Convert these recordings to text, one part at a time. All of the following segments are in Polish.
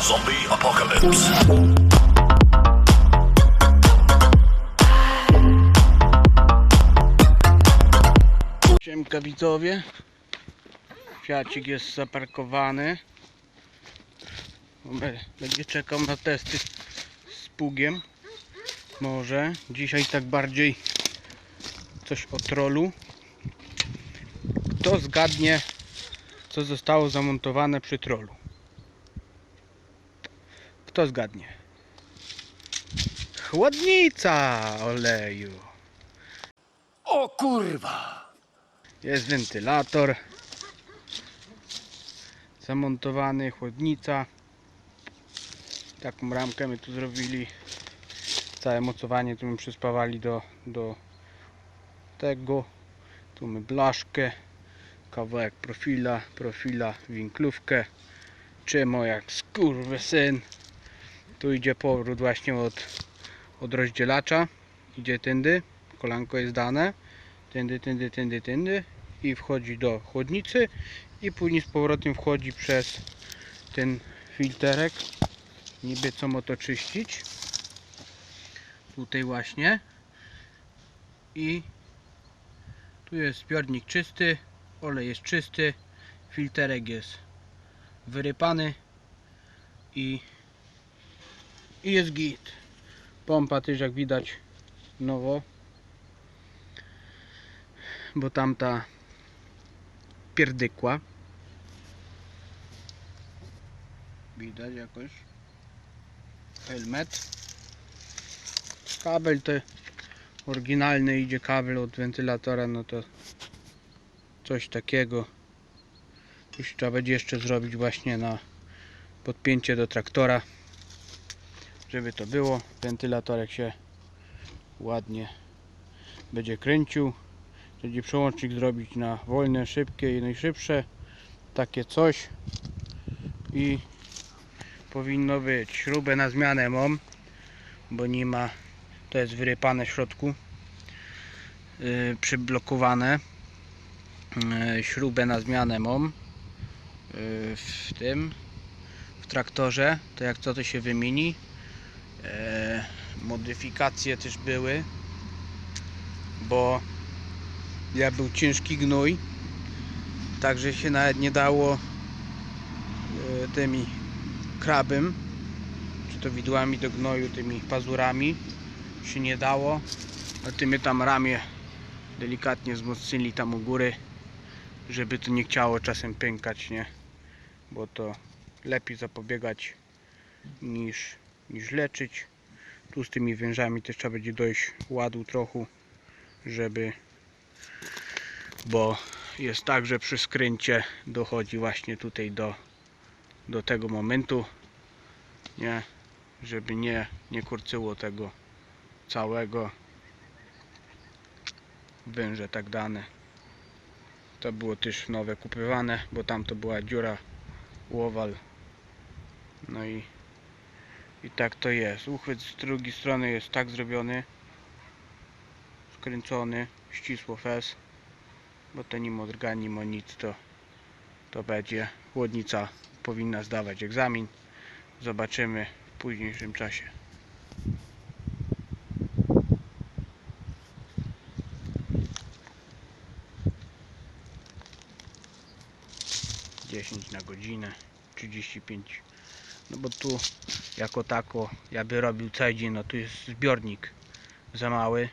zombie apocalypse. Siemka widzowie. Fiacik jest zaparkowany. Będzie czekał na testy z pługiem Może Dzisiaj tak bardziej Coś o trolu. Kto zgadnie Co zostało zamontowane przy trolu Kto zgadnie Chłodnica oleju O kurwa! Jest wentylator zamontowany, chłodnica. Taką ramkę my tu zrobili. Całe mocowanie tu my przyspawali do, do tego. Tu my blaszkę, kawałek profila, profila, winklówkę. Czemo jak skurwysyn. Tu idzie powrót właśnie od, od rozdzielacza. Idzie tędy, kolanko jest dane. Tędy, tędy, tędy, tędy. I wchodzi do chłodnicy. I później z powrotem wchodzi przez ten filterek. Niby co ma to czyścić. Tutaj właśnie. I tu jest zbiornik czysty. Olej jest czysty. Filterek jest wyrypany. I i jest git. Pompa też jak widać nowo. Bo tamta pierdykła. Widać jakoś. Helmet. Kabel to oryginalny idzie kabel od wentylatora no to coś takiego. Już trzeba będzie jeszcze zrobić właśnie na podpięcie do traktora żeby to było wentylatorek się ładnie będzie kręcił. Będzie przełącznik zrobić na wolne, szybkie i najszybsze. Takie coś. I powinno być. Śrubę na zmianę mam bo nie ma to jest wyrypane w środku yy, przyblokowane. Yy, śrubę na zmianę mam yy, w tym w traktorze. To jak co to się wymieni yy, modyfikacje też były bo ja był ciężki gnój także się nawet nie dało e, tymi krabym czy to widłami do gnoju tymi pazurami się nie dało. A tymi tam ramię delikatnie wzmocnili tam u góry żeby to nie chciało czasem pękać nie? Bo to lepiej zapobiegać niż, niż leczyć. Tu z tymi wężami też trzeba będzie dojść ładu trochę żeby bo jest tak, że przy skręcie dochodzi właśnie tutaj do, do tego momentu nie, żeby nie, nie kurczyło tego całego węże tak dane. To było też nowe kupywane bo tam to była dziura łowal. No i i tak to jest. Uchwyt z drugiej strony jest tak zrobiony. Skręcony. Ścisło fez. Bo to nim odrga, nim o nic to, to będzie. Chłodnica powinna zdawać egzamin. Zobaczymy w późniejszym czasie. 10 na godzinę. 35 no bo tu jako tako ja by robił cały dzień no tu jest zbiornik za mały.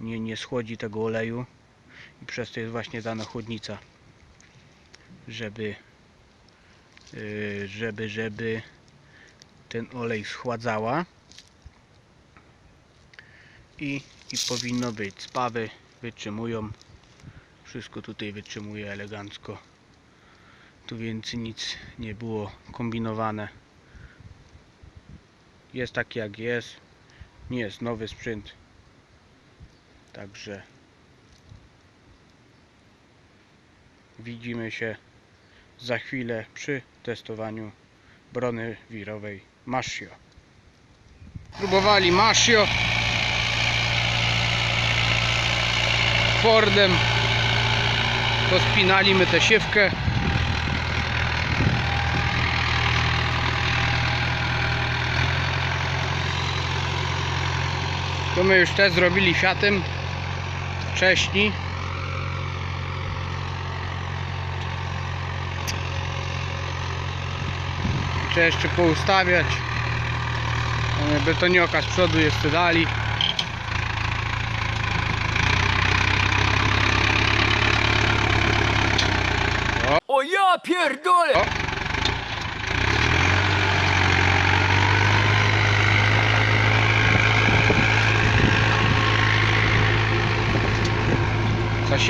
Nie, nie schłodzi tego oleju i przez to jest właśnie dana chłodnica żeby yy, żeby żeby ten olej schładzała. I, i powinno być. Spawy wytrzymują. Wszystko tutaj wytrzymuje elegancko tu więcej nic nie było kombinowane. Jest taki jak jest. Nie jest nowy sprzęt. Także widzimy się za chwilę przy testowaniu brony wirowej Masio. Próbowali Masio Fordem. Pospinali my tę siewkę To my już te zrobili Fiatem wcześniej. Trzeba jeszcze poustawiać. Betonioka z przodu jeszcze dali. O ja pierdolę! O.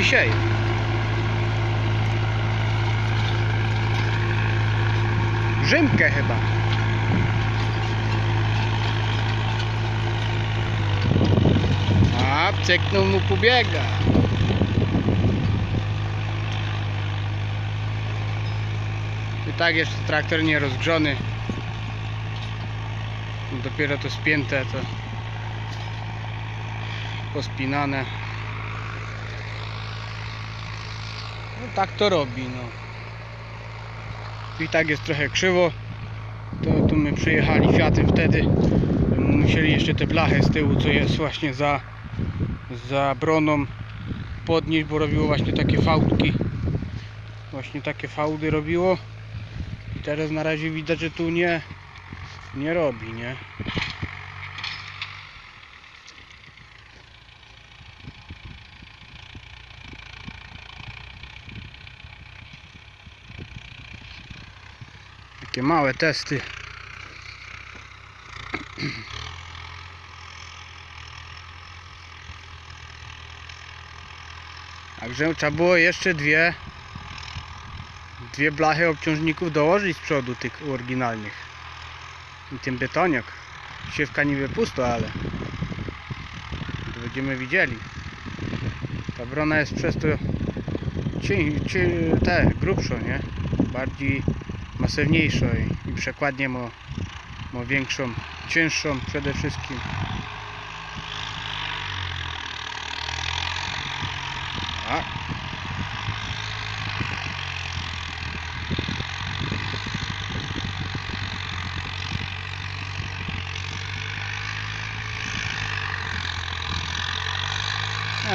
Sieje? Rzymkę chyba. A, ceknął mu pobiega. I tak jeszcze traktor nie rozgrzony. Dopiero to spięte, to pospinane. No tak to robi, no. I tak jest trochę krzywo. To tu my przyjechali Fiatem wtedy. Musieli jeszcze te blachy z tyłu, co jest właśnie za, za broną podnieść, bo robiło właśnie takie fałdki. Właśnie takie fałdy robiło. I teraz na razie widać, że tu nie, nie robi, nie? Takie małe testy. Także trzeba było jeszcze dwie dwie blachy obciążników dołożyć z przodu tych oryginalnych. I ten betoniak. Siewka niby pusto, ale to będziemy widzieli. Ta brona jest przez to cień, cień, te, grubszo, nie? Bardziej masywniejsza i, i przekładnie ma większą, cięższą przede wszystkim. A,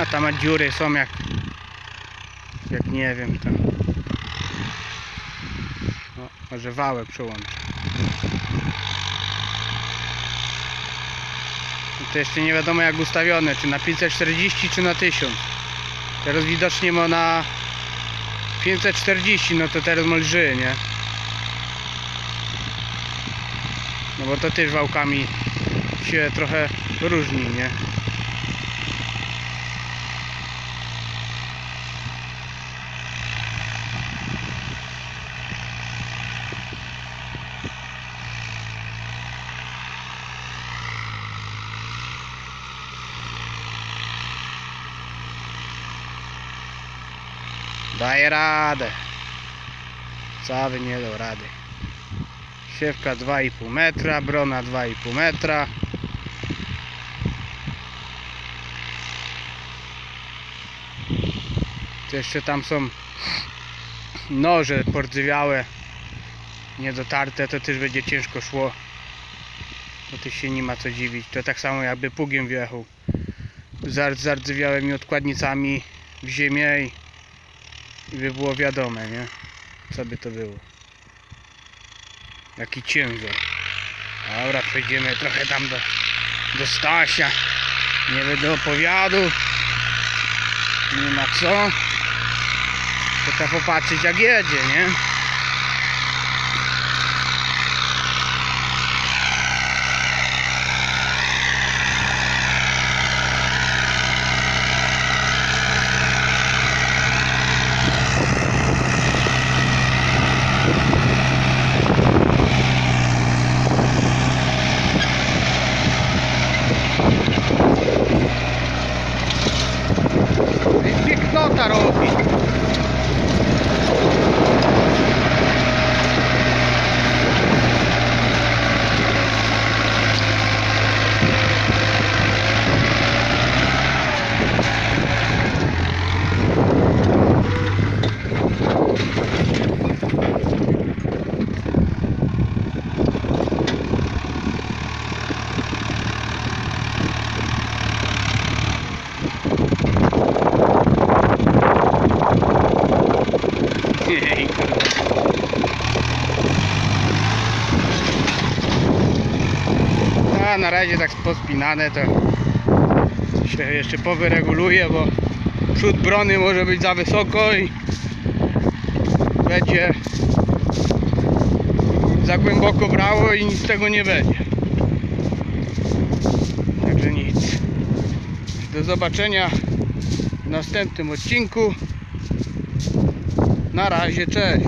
A tam dziury są jak jak nie wiem tam. Może wałek przełączę. To jeszcze nie wiadomo jak ustawione, czy na 540 czy na 1000. Teraz widocznie ma na 540, no to teraz ma lży, nie? No bo to też wałkami się trochę różni, nie? Daje radę. Cały nie dał rady. Siewka 2,5 metra, brona 2,5 metra. To jeszcze tam są noże pordzywiałe, niedotarte, to też będzie ciężko szło. Tu się nie ma co dziwić. To tak samo jakby pługiem wjechał. Zar- Zardzewiałymi odkładnicami w ziemię i i by było wiadome, nie? Co by to było. Jaki ciężar. Dobra, przejdziemy trochę tam do, do Stasia. Nie będę opowiadał. Nie ma co. Trzeba popatrzeć jak jedzie, nie? I pięknota robi. Ej, kurde. A na razie tak pospinane to się jeszcze powyreguluje, bo przód brony może być za wysoko i będzie za głęboko brało i nic z tego nie będzie. Także nic. Do zobaczenia w następnym odcinku. Na razie, cześć.